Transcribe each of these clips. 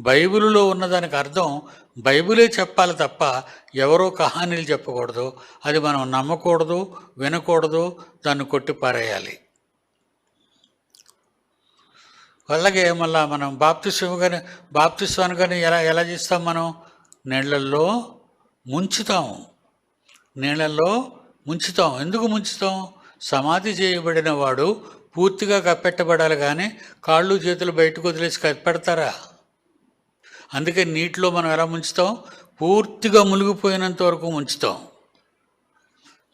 బైబిల్లో ఉన్నదానికి అర్థం బైబిలే చెప్పాలి తప్ప ఎవరో కహానీలు చెప్పకూడదు. అది మనం నమ్మకూడదు వినకూడదు దాన్ని కొట్టి పారేయాలి. అలాగే మళ్ళా మనం బాప్తిస్వం కానీ బాప్తిస్వాన్ని కానీ ఎలా ఎలా చేస్తాం మనం? నీళ్ళల్లో ముంచుతాము నీళ్ళల్లో ముంచుతాం. ఎందుకు ముంచుతాం? సమాధి చేయబడిన వాడు పూర్తిగా కప్పెట్టబడాలి కానీ కాళ్ళు చేతులు బయటకు వదిలేసి కప్పెడతారా? అందుకే నీటిలో మనం ఎలా ముంచుతాం? పూర్తిగా మునిగిపోయినంత వరకు ముంచుతాం.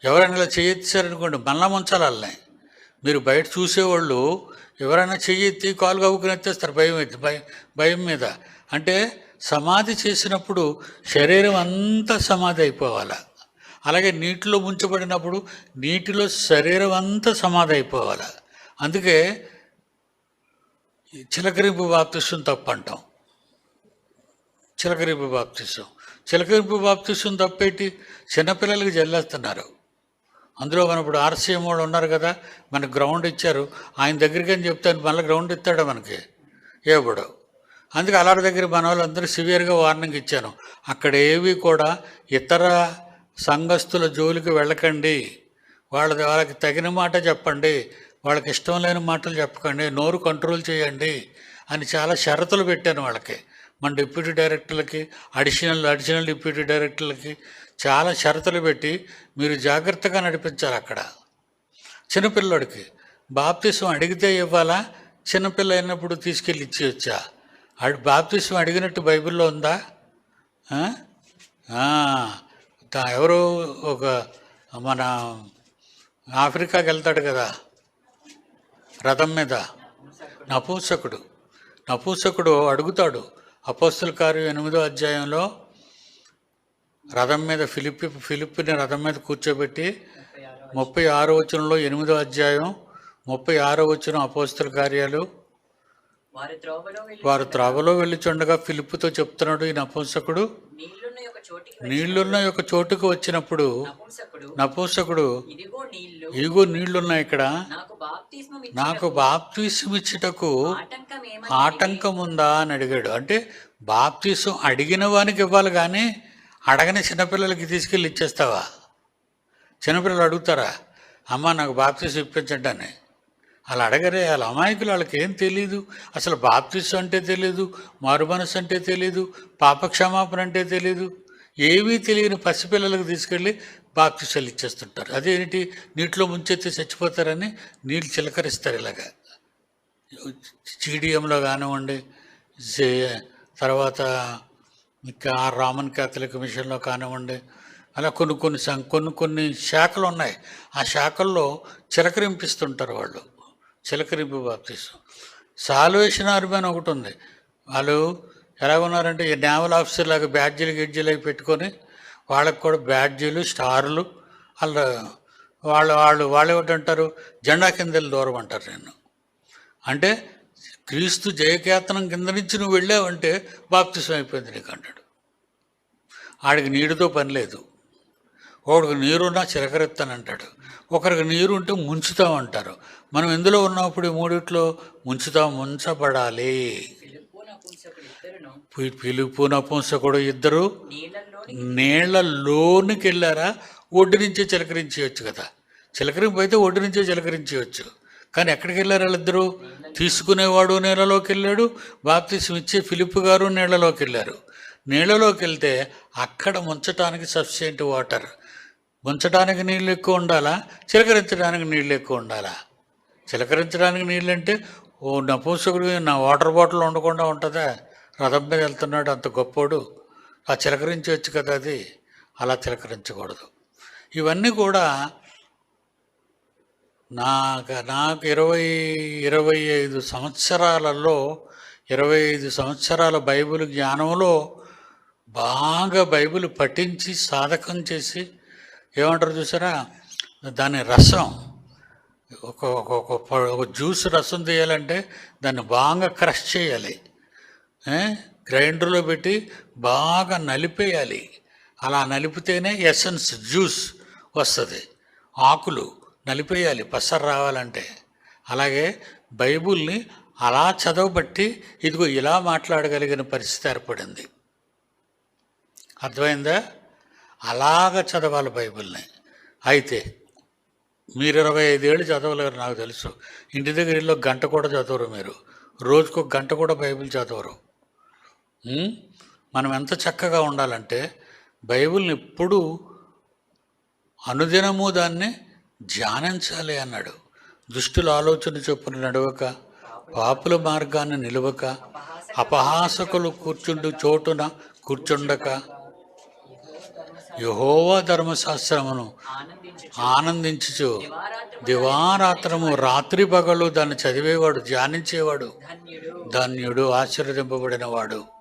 ఎవరైనా ఇలా చేయెత్తారనుకోండి మళ్ళా ముంచాలి వాళ్ళని మీరు బయట చూసేవాళ్ళు ఎవరైనా చెయ్యెత్తి కాలు కవ్వుకుని ఎత్తేస్తారు భయం భయం భయం మీద. అంటే సమాధి చేసినప్పుడు శరీరం అంతా సమాధి అయిపోవాలి? అలాగే నీటిలో ముంచబడినప్పుడు నీటిలో శరీరం అంతా సమాధి అయిపోవాలి? అందుకే చిలకరింపు బాప్తిష్టం తప్పు అంటాం చిలకరింపు బాప్తిసం. చిలకరింపు బాప్తిసం తప్పేటి? చిన్నపిల్లలకి జల్లేస్తున్నారు అందులో మన ఇప్పుడు ఆర్సీఎం వాళ్ళు ఉన్నారు కదా మనకు గ్రౌండ్ ఇచ్చారు. ఆయన దగ్గరికి అని చెప్తాను మళ్ళీ గ్రౌండ్ ఇస్తాడు మనకి? ఏబడు అందుకే అలాంటి దగ్గర మన వాళ్ళందరూ సివియర్గా వార్నింగ్ ఇచ్చాను. అక్కడ ఏవి కూడా ఇతర సంఘస్థుల జోలికి వెళ్ళకండి. వాళ్ళ వాళ్ళకి తగిన మాట చెప్పండి. వాళ్ళకి ఇష్టం లేని మాటలు చెప్పకండి. నోరు కంట్రోల్ చేయండి అని చాలా షరతులు పెట్టాను వాళ్ళకి. మన డిప్యూటీ డైరెక్టర్లకి అడిషనల్ అడిషనల్ డిప్యూటీ డైరెక్టర్లకి చాలా షరతులు పెట్టి మీరు జాగ్రత్తగా నడిపించాలి అక్కడ. చిన్నపిల్లడికి బాప్తిసం అడిగితే ఇవ్వాలా? చిన్నపిల్ల అయినప్పుడు తీసుకెళ్ళి ఇచ్చేయచ్చా? అడి బాప్తిసం అడిగినట్టు బైబిల్లో ఉందా? ఎవరు ఒక మన ఆఫ్రికాకి వెళ్తాడు కదా రథం మీద. నపూంసకుడు. నపూంసకుడు అడుగుతాడు అపోస్తుల కార్యం ఎనిమిదో అధ్యాయంలో రథం మీద ఫిలిప్ ఫిలిప్ని రథం మీద కూర్చోబెట్టి ముప్పై ఆరో వచనంలో ఎనిమిదో అధ్యాయం ముప్పై ఆరో వచనం అపోస్తుల కార్యాలు. వారి త్రోవలో వెళ్ళిచుండగా ఫిలిప్పుతో చెప్తున్నాడు ఈ నపుంసకుడు. నీళ్ళున్న ఒక చోటికి నీళ్ళున్న ఒక చోటుకు వచ్చినప్పుడు నపుంసకుడు ఇగో నీళ్ళున్నాయి ఇక్కడ. నాకు బాప్తిస్మం ఇచ్చి నాకు బాప్తీసమిచ్చుటకు ఆటంకం ఏమని ఆటంకం ఉందా అని అడిగాడు. అంటే బాప్తీసం అడిగిన వానికి ఇవ్వాలి కానీ అడగని చిన్నపిల్లలకి తీసుకెళ్ళి ఇచ్చేస్తావా? చిన్నపిల్లలు అడుగుతారా? అమ్మ నాకు బాప్తీసం ఇప్పించండి అని. అలా అడగరే వాళ్ళ అమాయకులు వాళ్ళకి ఏం తెలియదు అసలు బాప్తీసం అంటే తెలియదు మారు మనసు అంటే తెలియదు పాపక్షమాపణ అంటే తెలియదు ఏవీ తెలియని పసిపిల్లలకు తీసుకెళ్ళి బాప్తీసాలు ఇచ్చేస్తుంటారు. అదేంటి నీటిలో ముంచెత్తి చచ్చిపోతారని నీళ్ళు చిలకరిస్తారు ఇలాగా. జీడిఎంలో కానివ్వండి తర్వాత ఇంకా రామన్ క్యాథలిక్ మిషన్లో కానివ్వండి అలా కొన్ని కొన్ని కొన్ని కొన్ని శాఖలు ఉన్నాయి. ఆ శాఖల్లో చిలకరింపిస్తుంటారు వాళ్ళు. చిలకరింపు బాప్తీసం సాల్వేషన్ ఆర్మీ అని ఒకటి ఉంది. వాళ్ళు ఎలా ఉన్నారంటే ఈ నేవల్ ఆఫీసర్ లాగా బ్యాడ్జీలు గిడ్జీలు అవి పెట్టుకొని వాళ్ళకి కూడా బ్యాడ్జీలు స్టార్లు వాళ్ళ వాళ్ళు వాళ్ళు వాళ్ళు ఏమిటంటారు జెండా కిందలు దూరం అంటారు నేను అంటే క్రీస్తు జయకేతనం కింద నుంచి నువ్వు వెళ్ళావంటే బాప్తిసం అయిపోయింది నీకు అంటాడు. ఆడికి నీటితో పని లేదు. ఒకడికి నీరున్నా చిరకరెత్తానంటాడు ఒకరికి నీరు ఉంటే ముంచుతామంటారు మనం ఎందులో ఉన్నప్పుడు మూడిట్లో? ముంచుతాం ముంచబడాలి. పిలుపు నపుంసకుడు ఇద్దరు నీళ్ళలోనికి వెళ్ళారా ఒడ్డు నుంచే చిలకరించవచ్చు కదా. చిలకరింపు అయితే ఒడ్డు నుంచే చిలకరించవచ్చు కానీ ఎక్కడికి వెళ్ళారు వాళ్ళిద్దరు? తీసుకునేవాడు నీళ్ళలోకి వెళ్ళాడు బాప్తిసం ఇచ్చే ఫిలిప్ గారు నీళ్ళలోకి వెళ్ళారు నీళ్ళలోకి వెళ్తే అక్కడ ముంచటానికి సఫిషియెంట్ వాటర్. ముంచడానికి నీళ్ళు ఎక్కువ ఉండాలా? చిలకరించడానికి నీళ్ళు ఎక్కువ ఉండాలా? చిలకరించడానికి నీళ్ళు అంటే ఓ నపూంసకుడు నా వాటర్ బాటిల్ ఉండకుండా ఉంటుందా? రథం మీద వెళ్తున్నాడు అంత గొప్పోడు. ఆ చిలకరించవచ్చు కదా అది. అలా చిలకరించకూడదు. ఇవన్నీ కూడా నాకు నాకు ఇరవై ఇరవై ఐదు సంవత్సరాలలో ఇరవై ఐదు సంవత్సరాల బైబిల్ జ్ఞానంలో బాగా బైబిల్ పఠించి సాధకం చేసి ఏమంటారు చూసారా? దాని రసం. ఒక ఒక ఒక జ్యూస్ రసం తీయాలంటే దాన్ని బాగా క్రష్ చేయాలి. గ్రైండర్లో పెట్టి బాగా నలిపేయాలి. అలా నలిపితేనే ఎసెన్స్ జ్యూస్ వస్తుంది. ఆకులు నలిపేయాలి పసరు రావాలంటే. అలాగే బైబుల్ని అలా చదవబట్టి ఇదిగో ఇలా మాట్లాడగలిగిన పరిస్థితి ఏర్పడింది. అర్థమైందా? అలాగ చదవాలి బైబిల్ని. అయితే మీరు ఇరవై ఐదేళ్ళు చదవలేరు నాకు తెలుసు. ఇంటి దగ్గర ఇల్లు గంట కూడా చదవరు మీరు. రోజుకు గంట కూడా బైబిల్ చదవరు. మనం ఎంత చక్కగా ఉండాలంటే బైబిల్ని ఎప్పుడూ అనుదినము దాన్ని ధ్యానించాలి అన్నాడు. దుష్టుల ఆలోచన చొప్పున నడవక పాపుల మార్గాన్ని నిలవక అపహాసకులు కూర్చుండు చోటున కూర్చుండక యహోవా ధర్మశాస్త్రమును ఆనందించు ఆనందించుచు. దివారాత్రము రాత్రి పగలు దాన్ని చదివేవాడు ధ్యానించేవాడు. ధన్యుడు. ధన్యుడు ఆశీర్వదింపబడినవాడు.